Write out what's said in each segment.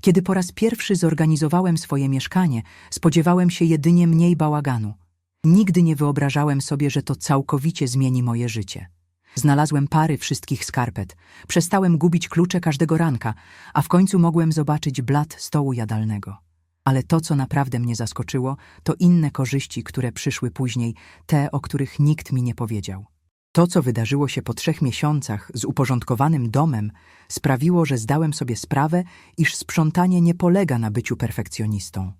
Kiedy po raz pierwszy zorganizowałem swoje mieszkanie, spodziewałem się jedynie mniej bałaganu. Nigdy nie wyobrażałem sobie, że to całkowicie zmieni moje życie. Znalazłem pary wszystkich skarpet, przestałem gubić klucze każdego ranka, a w końcu mogłem zobaczyć blat stołu jadalnego. Ale to, co naprawdę mnie zaskoczyło, to inne korzyści, które przyszły później, te, o których nikt mi nie powiedział. To, co wydarzyło się po trzech miesiącach z uporządkowanym domem, sprawiło, że zdałem sobie sprawę, iż sprzątanie nie polega na byciu perfekcjonistą.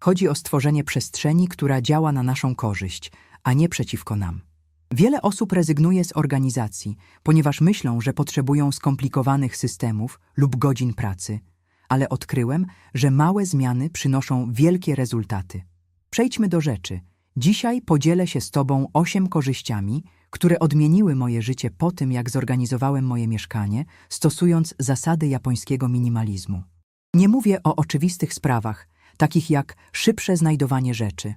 Chodzi o stworzenie przestrzeni, która działa na naszą korzyść, a nie przeciwko nam. Wiele osób rezygnuje z organizacji, ponieważ myślą, że potrzebują skomplikowanych systemów lub godzin pracy, ale odkryłem, że małe zmiany przynoszą wielkie rezultaty. Przejdźmy do rzeczy. Dzisiaj podzielę się z Tobą osiem korzyściami, które odmieniły moje życie po tym, jak zorganizowałem moje mieszkanie, stosując zasady japońskiego minimalizmu. Nie mówię o oczywistych sprawach, takich jak szybsze znajdowanie rzeczy.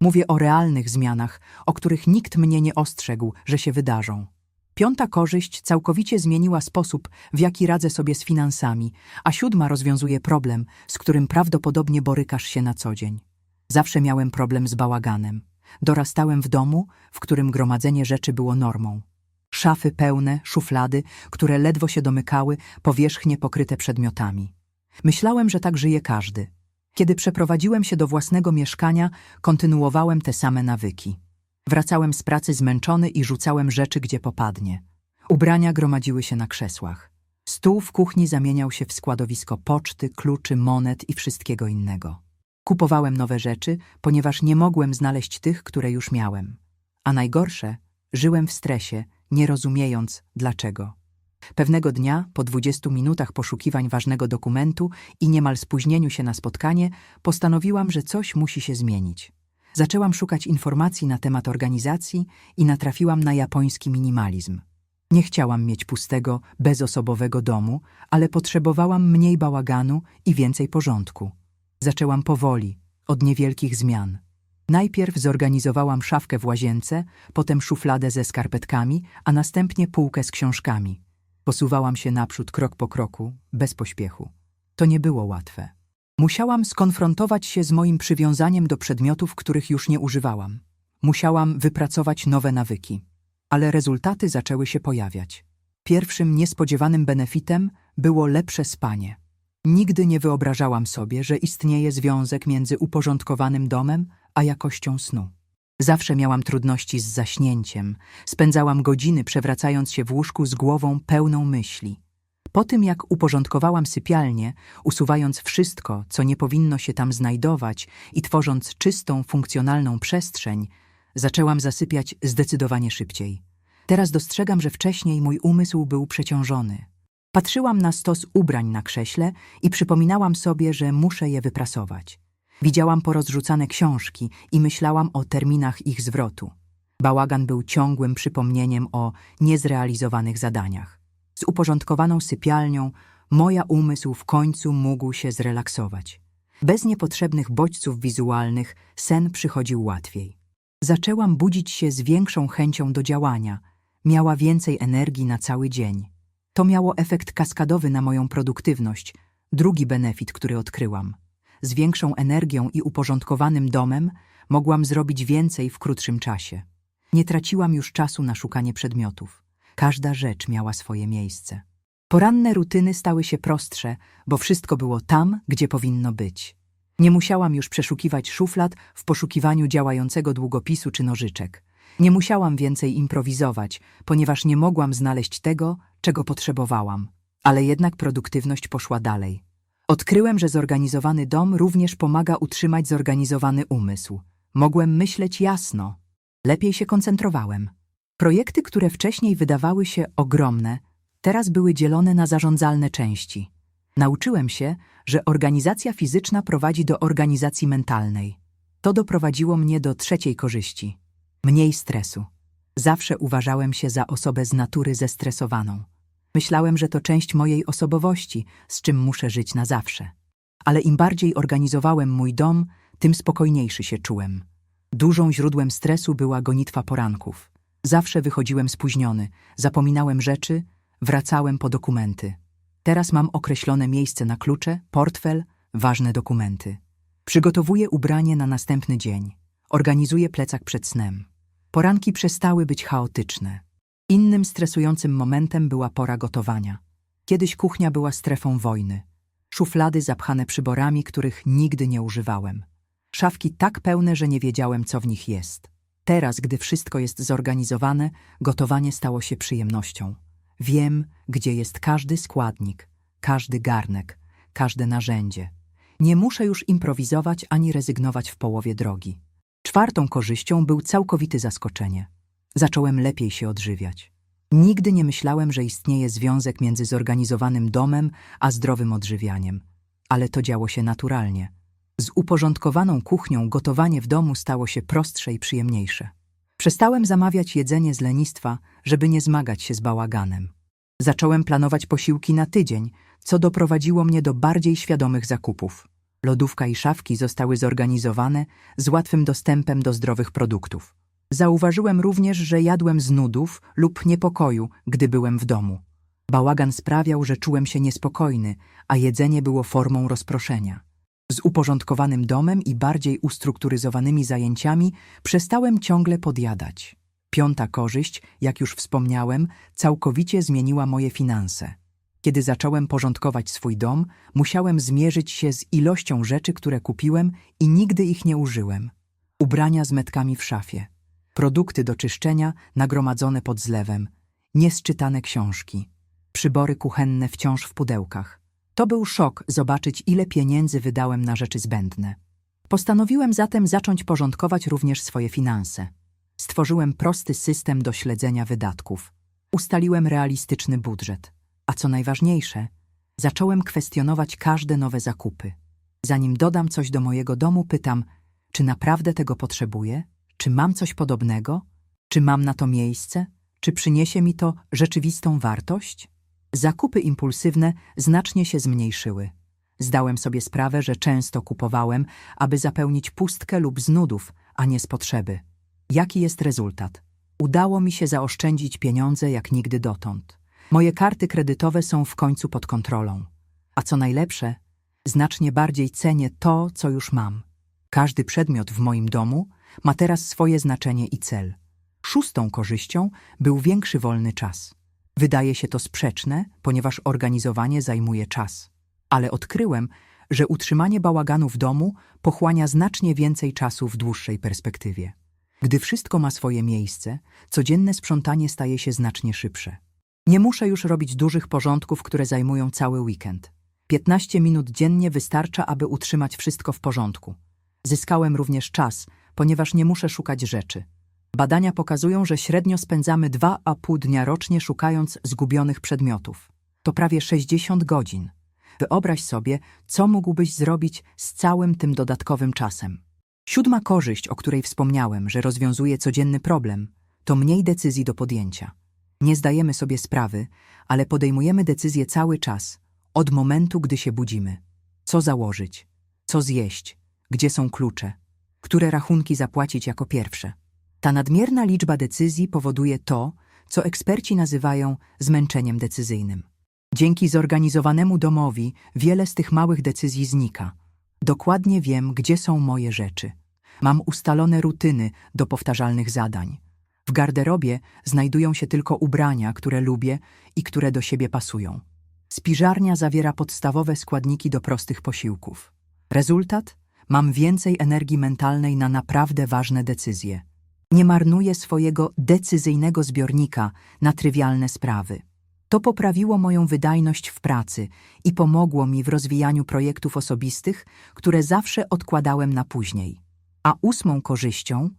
Mówię o realnych zmianach, o których nikt mnie nie ostrzegł, że się wydarzą. Piąta korzyść całkowicie zmieniła sposób, w jaki radzę sobie z finansami, a siódma rozwiązuje problem, z którym prawdopodobnie borykasz się na co dzień. Zawsze miałem problem z bałaganem. Dorastałem w domu, w którym gromadzenie rzeczy było normą. Szafy pełne, szuflady, które ledwo się domykały, powierzchnie pokryte przedmiotami. Myślałem, że tak żyje każdy. Kiedy przeprowadziłem się do własnego mieszkania, kontynuowałem te same nawyki. Wracałem z pracy zmęczony i rzucałem rzeczy, gdzie popadnie. Ubrania gromadziły się na krzesłach. Stół w kuchni zamieniał się w składowisko poczty, kluczy, monet i wszystkiego innego. Kupowałem nowe rzeczy, ponieważ nie mogłem znaleźć tych, które już miałem. A najgorsze, żyłem w stresie, nie rozumiejąc dlaczego. Pewnego dnia, po 20 minutach poszukiwań ważnego dokumentu i niemal spóźnieniu się na spotkanie, postanowiłam, że coś musi się zmienić. Zaczęłam szukać informacji na temat organizacji i natrafiłam na japoński minimalizm. Nie chciałam mieć pustego, bezosobowego domu, ale potrzebowałam mniej bałaganu i więcej porządku. Zaczęłam powoli, od niewielkich zmian. Najpierw zorganizowałam szafkę w łazience, potem szufladę ze skarpetkami, a następnie półkę z książkami. Posuwałam się naprzód krok po kroku, bez pośpiechu. To nie było łatwe. Musiałam skonfrontować się z moim przywiązaniem do przedmiotów, których już nie używałam. Musiałam wypracować nowe nawyki. Ale rezultaty zaczęły się pojawiać. Pierwszym niespodziewanym benefitem było lepsze spanie. Nigdy nie wyobrażałam sobie, że istnieje związek między uporządkowanym domem a jakością snu. Zawsze miałam trudności z zaśnięciem, spędzałam godziny przewracając się w łóżku z głową pełną myśli. Po tym, jak uporządkowałam sypialnię, usuwając wszystko, co nie powinno się tam znajdować i tworząc czystą, funkcjonalną przestrzeń, zaczęłam zasypiać zdecydowanie szybciej. Teraz dostrzegam, że wcześniej mój umysł był przeciążony. Patrzyłam na stos ubrań na krześle i przypominałam sobie, że muszę je wyprasować. Widziałam porozrzucane książki i myślałam o terminach ich zwrotu. Bałagan był ciągłym przypomnieniem o niezrealizowanych zadaniach. Z uporządkowaną sypialnią moja umysł w końcu mógł się zrelaksować. Bez niepotrzebnych bodźców wizualnych sen przychodził łatwiej. Zaczęłam budzić się z większą chęcią do działania. Miała więcej energii na cały dzień. To miało efekt kaskadowy na moją produktywność, drugi benefit, który odkryłam. Z większą energią i uporządkowanym domem mogłam zrobić więcej w krótszym czasie. Nie traciłam już czasu na szukanie przedmiotów. Każda rzecz miała swoje miejsce. Poranne rutyny stały się prostsze, bo wszystko było tam, gdzie powinno być. Nie musiałam już przeszukiwać szuflad w poszukiwaniu działającego długopisu czy nożyczek. Nie musiałam więcej improwizować, ponieważ nie mogłam znaleźć tego, czego potrzebowałam. Ale jednak produktywność poszła dalej. Odkryłem, że zorganizowany dom również pomaga utrzymać zorganizowany umysł. Mogłem myśleć jasno. Lepiej się koncentrowałem. Projekty, które wcześniej wydawały się ogromne, teraz były dzielone na zarządzalne części. Nauczyłem się, że organizacja fizyczna prowadzi do organizacji mentalnej. To doprowadziło mnie do trzeciej korzyści. Mniej stresu. Zawsze uważałem się za osobę z natury zestresowaną. Myślałem, że to część mojej osobowości, z czym muszę żyć na zawsze. Ale im bardziej organizowałem mój dom, tym spokojniejszy się czułem. Dużą źródłem stresu była gonitwa poranków. Zawsze wychodziłem spóźniony, zapominałem rzeczy, wracałem po dokumenty. Teraz mam określone miejsce na klucze, portfel, ważne dokumenty. Przygotowuję ubranie na następny dzień. Organizuję plecak przed snem. Poranki przestały być chaotyczne. Innym stresującym momentem była pora gotowania. Kiedyś kuchnia była strefą wojny. Szuflady zapchane przyborami, których nigdy nie używałem. Szafki tak pełne, że nie wiedziałem, co w nich jest. Teraz, gdy wszystko jest zorganizowane, gotowanie stało się przyjemnością. Wiem, gdzie jest każdy składnik, każdy garnek, każde narzędzie. Nie muszę już improwizować ani rezygnować w połowie drogi. Czwartą korzyścią był całkowity zaskoczenie. Zacząłem lepiej się odżywiać. Nigdy nie myślałem, że istnieje związek między zorganizowanym domem a zdrowym odżywianiem, ale to działo się naturalnie. Z uporządkowaną kuchnią gotowanie w domu stało się prostsze i przyjemniejsze. Przestałem zamawiać jedzenie z lenistwa, żeby nie zmagać się z bałaganem. Zacząłem planować posiłki na tydzień, co doprowadziło mnie do bardziej świadomych zakupów. Lodówka i szafki zostały zorganizowane z łatwym dostępem do zdrowych produktów. Zauważyłem również, że jadłem z nudów lub niepokoju, gdy byłem w domu. Bałagan sprawiał, że czułem się niespokojny, a jedzenie było formą rozproszenia. Z uporządkowanym domem i bardziej ustrukturyzowanymi zajęciami przestałem ciągle podjadać. Piąta korzyść, jak już wspomniałem, całkowicie zmieniła moje finanse. Kiedy zacząłem porządkować swój dom, musiałem zmierzyć się z ilością rzeczy, które kupiłem i nigdy ich nie użyłem. Ubrania z metkami w szafie, produkty do czyszczenia nagromadzone pod zlewem, niesczytane książki, przybory kuchenne wciąż w pudełkach. To był szok zobaczyć, ile pieniędzy wydałem na rzeczy zbędne. Postanowiłem zatem zacząć porządkować również swoje finanse. Stworzyłem prosty system do śledzenia wydatków. Ustaliłem realistyczny budżet. A co najważniejsze, zacząłem kwestionować każde nowe zakupy. Zanim dodam coś do mojego domu, pytam, czy naprawdę tego potrzebuję? Czy mam coś podobnego? Czy mam na to miejsce? Czy przyniesie mi to rzeczywistą wartość? Zakupy impulsywne znacznie się zmniejszyły. Zdałem sobie sprawę, że często kupowałem, aby zapełnić pustkę lub z nudów, a nie z potrzeby. Jaki jest rezultat? Udało mi się zaoszczędzić pieniądze jak nigdy dotąd. Moje karty kredytowe są w końcu pod kontrolą. A co najlepsze, znacznie bardziej cenię to, co już mam. Każdy przedmiot w moim domu ma teraz swoje znaczenie i cel. Szóstą korzyścią był większy wolny czas. Wydaje się to sprzeczne, ponieważ organizowanie zajmuje czas. Ale odkryłem, że utrzymanie bałaganu w domu pochłania znacznie więcej czasu w dłuższej perspektywie. Gdy wszystko ma swoje miejsce, codzienne sprzątanie staje się znacznie szybsze. Nie muszę już robić dużych porządków, które zajmują cały weekend. 15 minut dziennie wystarcza, aby utrzymać wszystko w porządku. Zyskałem również czas, ponieważ nie muszę szukać rzeczy. Badania pokazują, że średnio spędzamy 2,5 dnia rocznie szukając zgubionych przedmiotów. To prawie 60 godzin. Wyobraź sobie, co mógłbyś zrobić z całym tym dodatkowym czasem. Siódma korzyść, o której wspomniałem, że rozwiązuje codzienny problem, to mniej decyzji do podjęcia. Nie zdajemy sobie sprawy, ale podejmujemy decyzje cały czas, od momentu, gdy się budzimy. Co założyć? Co zjeść? Gdzie są klucze? Które rachunki zapłacić jako pierwsze? Ta nadmierna liczba decyzji powoduje to, co eksperci nazywają zmęczeniem decyzyjnym. Dzięki zorganizowanemu domowi wiele z tych małych decyzji znika. Dokładnie wiem, gdzie są moje rzeczy. Mam ustalone rutyny do powtarzalnych zadań. W garderobie znajdują się tylko ubrania, które lubię i które do siebie pasują. Spiżarnia zawiera podstawowe składniki do prostych posiłków. Rezultat? Mam więcej energii mentalnej na naprawdę ważne decyzje. Nie marnuję swojego decyzyjnego zbiornika na trywialne sprawy. To poprawiło moją wydajność w pracy i pomogło mi w rozwijaniu projektów osobistych, które zawsze odkładałem na później. A ósmą korzyścią,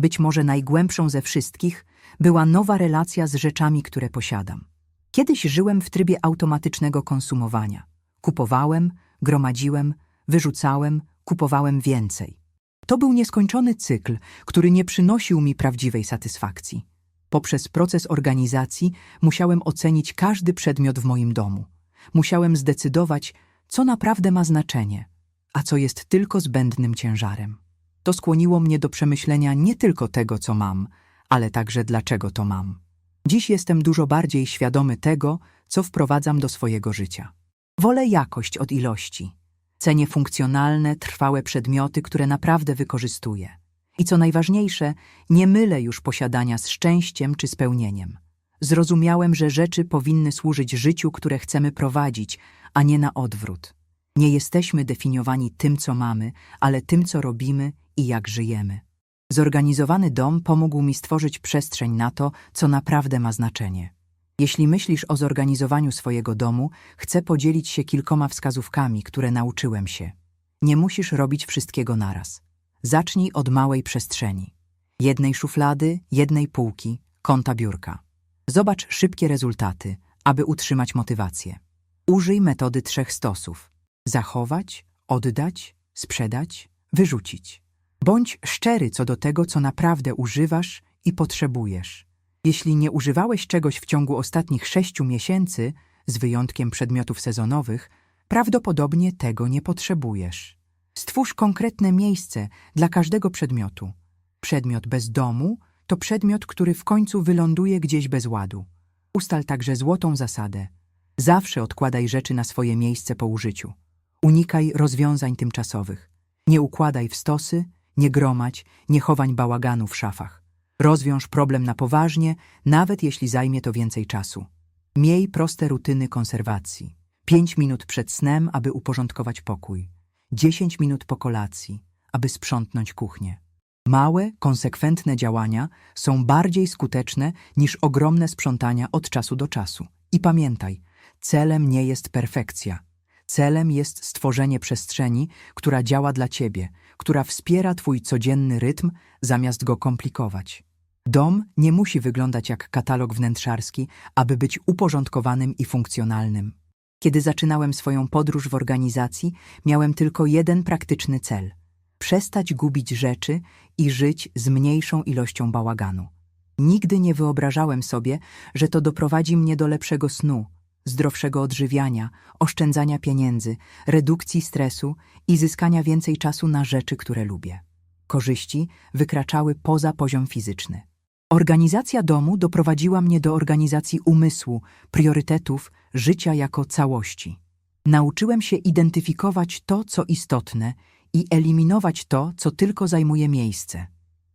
być może najgłębszą ze wszystkich, była nowa relacja z rzeczami, które posiadam. Kiedyś żyłem w trybie automatycznego konsumowania. Kupowałem, gromadziłem, wyrzucałem, kupowałem więcej. To był nieskończony cykl, który nie przynosił mi prawdziwej satysfakcji. Poprzez proces organizacji musiałem ocenić każdy przedmiot w moim domu. Musiałem zdecydować, co naprawdę ma znaczenie, a co jest tylko zbędnym ciężarem. To skłoniło mnie do przemyślenia nie tylko tego, co mam, ale także dlaczego to mam. Dziś jestem dużo bardziej świadomy tego, co wprowadzam do swojego życia. Wolę jakość od ilości. Cenię funkcjonalne, trwałe przedmioty, które naprawdę wykorzystuję. I co najważniejsze, nie mylę już posiadania z szczęściem czy spełnieniem. Zrozumiałem, że rzeczy powinny służyć życiu, które chcemy prowadzić, a nie na odwrót. Nie jesteśmy definiowani tym, co mamy, ale tym, co robimy i jak żyjemy. Zorganizowany dom pomógł mi stworzyć przestrzeń na to, co naprawdę ma znaczenie. Jeśli myślisz o zorganizowaniu swojego domu, chcę podzielić się kilkoma wskazówkami, które nauczyłem się. Nie musisz robić wszystkiego naraz. Zacznij od małej przestrzeni. Jednej szuflady, jednej półki, kąta biurka. Zobacz szybkie rezultaty, aby utrzymać motywację. Użyj metody trzech stosów. Zachować, oddać, sprzedać, wyrzucić. Bądź szczery co do tego, co naprawdę używasz i potrzebujesz. Jeśli nie używałeś czegoś w ciągu ostatnich sześciu miesięcy, z wyjątkiem przedmiotów sezonowych, prawdopodobnie tego nie potrzebujesz. Stwórz konkretne miejsce dla każdego przedmiotu. Przedmiot bez domu to przedmiot, który w końcu wyląduje gdzieś bez ładu. Ustal także złotą zasadę. Zawsze odkładaj rzeczy na swoje miejsce po użyciu. Unikaj rozwiązań tymczasowych. Nie układaj w stosy, nie gromadź, nie chowań bałaganu w szafach. Rozwiąż problem na poważnie, nawet jeśli zajmie to więcej czasu. Miej proste rutyny konserwacji. 5 minut przed snem, aby uporządkować pokój. 10 minut po kolacji, aby sprzątnąć kuchnię. Małe, konsekwentne działania są bardziej skuteczne niż ogromne sprzątania od czasu do czasu. I pamiętaj, celem nie jest perfekcja. Celem jest stworzenie przestrzeni, która działa dla ciebie, która wspiera twój codzienny rytm, zamiast go komplikować. Dom nie musi wyglądać jak katalog wnętrzarski, aby być uporządkowanym i funkcjonalnym. Kiedy zaczynałem swoją podróż w organizacji, miałem tylko jeden praktyczny cel przestać gubić rzeczy i żyć z mniejszą ilością bałaganu. Nigdy nie wyobrażałem sobie, że to doprowadzi mnie do lepszego snu, zdrowszego odżywiania, oszczędzania pieniędzy, redukcji stresu i zyskania więcej czasu na rzeczy, które lubię. Korzyści wykraczały poza poziom fizyczny. Organizacja domu doprowadziła mnie do organizacji umysłu, priorytetów, życia jako całości. Nauczyłem się identyfikować to, co istotne i eliminować to, co tylko zajmuje miejsce.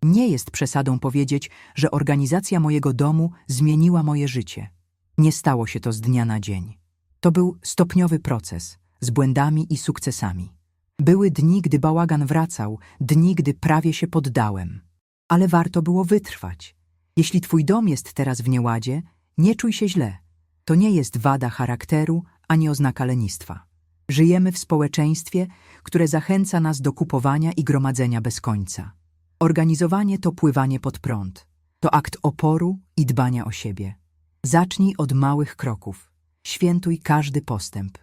Nie jest przesadą powiedzieć, że organizacja mojego domu zmieniła moje życie. Nie stało się to z dnia na dzień. To był stopniowy proces, z błędami i sukcesami. Były dni, gdy bałagan wracał, dni, gdy prawie się poddałem. Ale warto było wytrwać. Jeśli twój dom jest teraz w nieładzie, nie czuj się źle. To nie jest wada charakteru ani oznaka lenistwa. Żyjemy w społeczeństwie, które zachęca nas do kupowania i gromadzenia bez końca. Organizowanie to pływanie pod prąd. To akt oporu i dbania o siebie. Zacznij od małych kroków. Świętuj każdy postęp.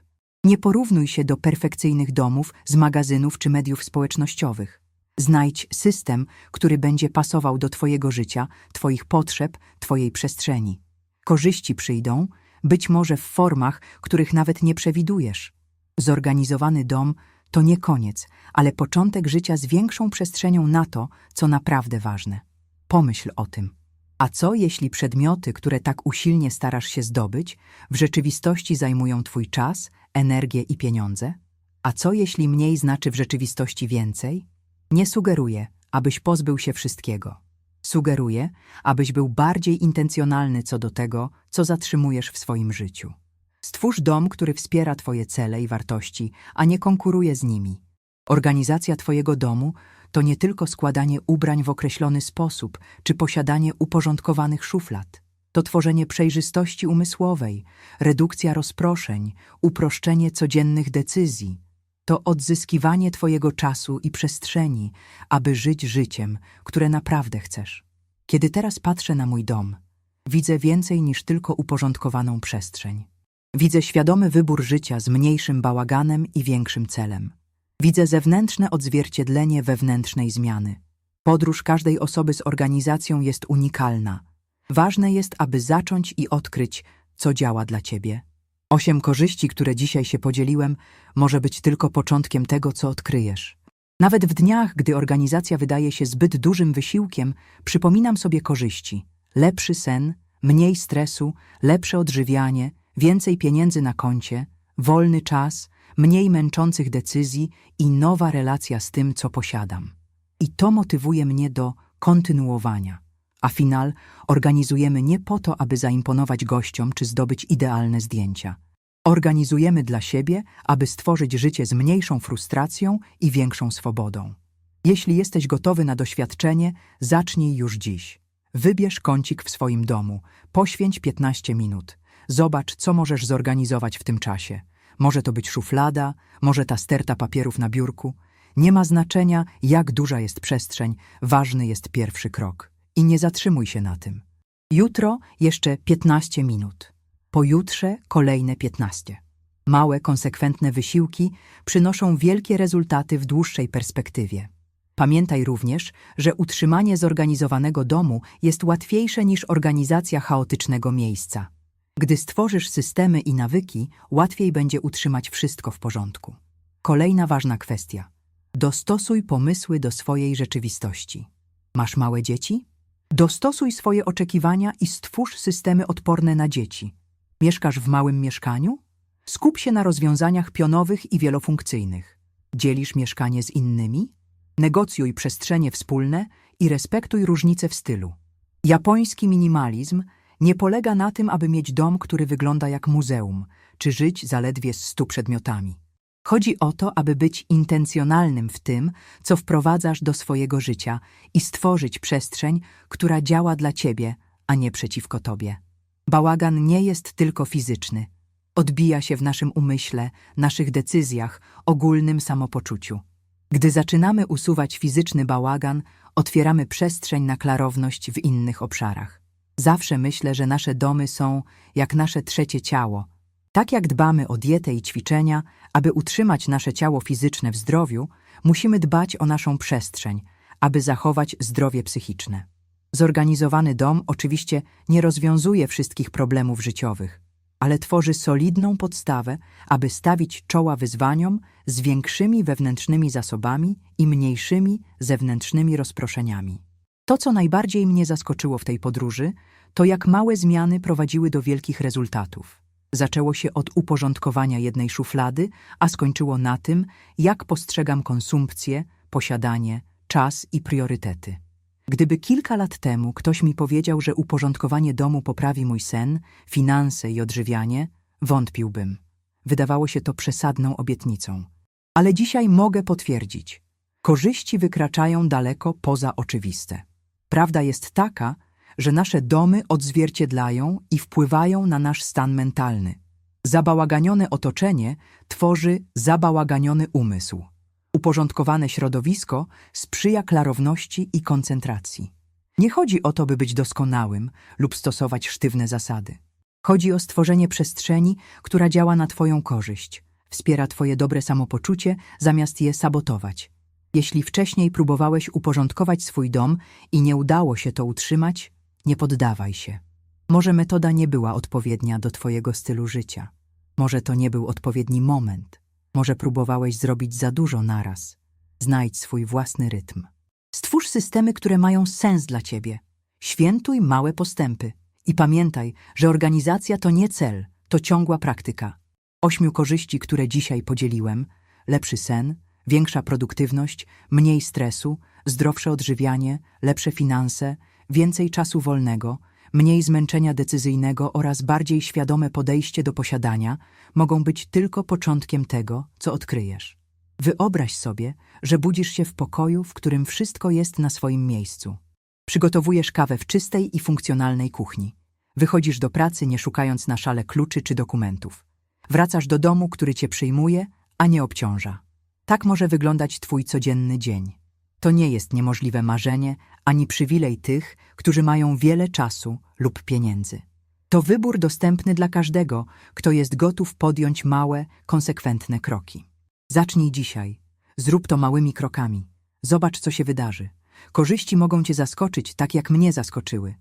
Nie porównuj się do perfekcyjnych domów z magazynów czy mediów społecznościowych. Znajdź system, który będzie pasował do Twojego życia, Twoich potrzeb, Twojej przestrzeni. Korzyści przyjdą, być może w formach, których nawet nie przewidujesz. Zorganizowany dom to nie koniec, ale początek życia z większą przestrzenią na to, co naprawdę ważne. Pomyśl o tym. A co jeśli przedmioty, które tak usilnie starasz się zdobyć, w rzeczywistości zajmują Twój czas, energię i pieniądze? A co jeśli mniej znaczy w rzeczywistości więcej? Nie sugeruję, abyś pozbył się wszystkiego. Sugeruję, abyś był bardziej intencjonalny co do tego, co zatrzymujesz w swoim życiu. Stwórz dom, który wspiera Twoje cele i wartości, a nie konkuruje z nimi. Organizacja Twojego domu to nie tylko składanie ubrań w określony sposób, czy posiadanie uporządkowanych szuflad. To tworzenie przejrzystości umysłowej, redukcja rozproszeń, uproszczenie codziennych decyzji. To odzyskiwanie Twojego czasu i przestrzeni, aby żyć życiem, które naprawdę chcesz. Kiedy teraz patrzę na mój dom, widzę więcej niż tylko uporządkowaną przestrzeń. Widzę świadomy wybór życia z mniejszym bałaganem i większym celem. Widzę zewnętrzne odzwierciedlenie wewnętrznej zmiany. Podróż każdej osoby z organizacją jest unikalna. Ważne jest, aby zacząć i odkryć, co działa dla Ciebie. Osiem korzyści, które dzisiaj się podzieliłem, może być tylko początkiem tego, co odkryjesz. Nawet w dniach, gdy organizacja wydaje się zbyt dużym wysiłkiem, przypominam sobie korzyści. Lepszy sen, mniej stresu, lepsze odżywianie, Więcej pieniędzy na koncie, wolny czas, mniej męczących decyzji i nowa relacja z tym, co posiadam. I to motywuje mnie do kontynuowania. A final organizujemy nie po to, aby zaimponować gościom czy zdobyć idealne zdjęcia. Organizujemy dla siebie, aby stworzyć życie z mniejszą frustracją i większą swobodą. Jeśli jesteś gotowy na doświadczenie, zacznij już dziś. Wybierz kącik w swoim domu, poświęć 15 minut. Zobacz, co możesz zorganizować w tym czasie. Może to być szuflada, może ta sterta papierów na biurku. Nie ma znaczenia, jak duża jest przestrzeń, ważny jest pierwszy krok. I nie zatrzymuj się na tym. Jutro jeszcze 15 minut. Pojutrze kolejne 15. Małe, konsekwentne wysiłki przynoszą wielkie rezultaty w dłuższej perspektywie. Pamiętaj również, że utrzymanie zorganizowanego domu jest łatwiejsze niż organizacja chaotycznego miejsca. Gdy stworzysz systemy i nawyki, łatwiej będzie utrzymać wszystko w porządku. Kolejna ważna kwestia. Dostosuj pomysły do swojej rzeczywistości. Masz małe dzieci? Dostosuj swoje oczekiwania i stwórz systemy odporne na dzieci. Mieszkasz w małym mieszkaniu? Skup się na rozwiązaniach pionowych i wielofunkcyjnych. Dzielisz mieszkanie z innymi? Negocjuj przestrzenie wspólne i respektuj różnice w stylu. Japoński minimalizm nie polega na tym, aby mieć dom, który wygląda jak muzeum, czy żyć zaledwie z stu przedmiotami. Chodzi o to, aby być intencjonalnym w tym, co wprowadzasz do swojego życia i stworzyć przestrzeń, która działa dla ciebie, a nie przeciwko tobie. Bałagan nie jest tylko fizyczny. Odbija się w naszym umyśle, naszych decyzjach, ogólnym samopoczuciu. Gdy zaczynamy usuwać fizyczny bałagan, otwieramy przestrzeń na klarowność w innych obszarach. Zawsze myślę, że nasze domy są jak nasze trzecie ciało. Tak jak dbamy o dietę i ćwiczenia, aby utrzymać nasze ciało fizyczne w zdrowiu, musimy dbać o naszą przestrzeń, aby zachować zdrowie psychiczne. Zorganizowany dom oczywiście nie rozwiązuje wszystkich problemów życiowych, ale tworzy solidną podstawę, aby stawić czoła wyzwaniom z większymi wewnętrznymi zasobami i mniejszymi zewnętrznymi rozproszeniami. To, co najbardziej mnie zaskoczyło w tej podróży, to jak małe zmiany prowadziły do wielkich rezultatów. Zaczęło się od uporządkowania jednej szuflady, a skończyło na tym, jak postrzegam konsumpcję, posiadanie, czas i priorytety. Gdyby kilka lat temu ktoś mi powiedział, że uporządkowanie domu poprawi mój sen, finanse i odżywianie, wątpiłbym. Wydawało się to przesadną obietnicą. Ale dzisiaj mogę potwierdzić. Korzyści wykraczają daleko poza oczywiste. Prawda jest taka, że nasze domy odzwierciedlają i wpływają na nasz stan mentalny. Zabałaganione otoczenie tworzy zabałaganiony umysł. Uporządkowane środowisko sprzyja klarowności i koncentracji. Nie chodzi o to, by być doskonałym lub stosować sztywne zasady. Chodzi o stworzenie przestrzeni, która działa na Twoją korzyść, wspiera Twoje dobre samopoczucie zamiast je sabotować. Jeśli wcześniej próbowałeś uporządkować swój dom i nie udało się to utrzymać, nie poddawaj się. Może metoda nie była odpowiednia do Twojego stylu życia. Może to nie był odpowiedni moment. Może próbowałeś zrobić za dużo naraz. Znajdź swój własny rytm. Stwórz systemy, które mają sens dla Ciebie. Świętuj małe postępy. I pamiętaj, że organizacja to nie cel, to ciągła praktyka. Ośmiu korzyści, które dzisiaj podzieliłem lepszy sen, większa produktywność, mniej stresu, zdrowsze odżywianie, lepsze finanse, więcej czasu wolnego, mniej zmęczenia decyzyjnego oraz bardziej świadome podejście do posiadania mogą być tylko początkiem tego, co odkryjesz. Wyobraź sobie, że budzisz się w pokoju, w którym wszystko jest na swoim miejscu. Przygotowujesz kawę w czystej i funkcjonalnej kuchni. Wychodzisz do pracy, nie szukając na szale kluczy czy dokumentów. Wracasz do domu, który cię przyjmuje, a nie obciąża. Tak może wyglądać twój codzienny dzień. To nie jest niemożliwe marzenie, ani przywilej tych, którzy mają wiele czasu lub pieniędzy. To wybór dostępny dla każdego, kto jest gotów podjąć małe, konsekwentne kroki. Zacznij dzisiaj. Zrób to małymi krokami. Zobacz, co się wydarzy. Korzyści mogą cię zaskoczyć, tak jak mnie zaskoczyły.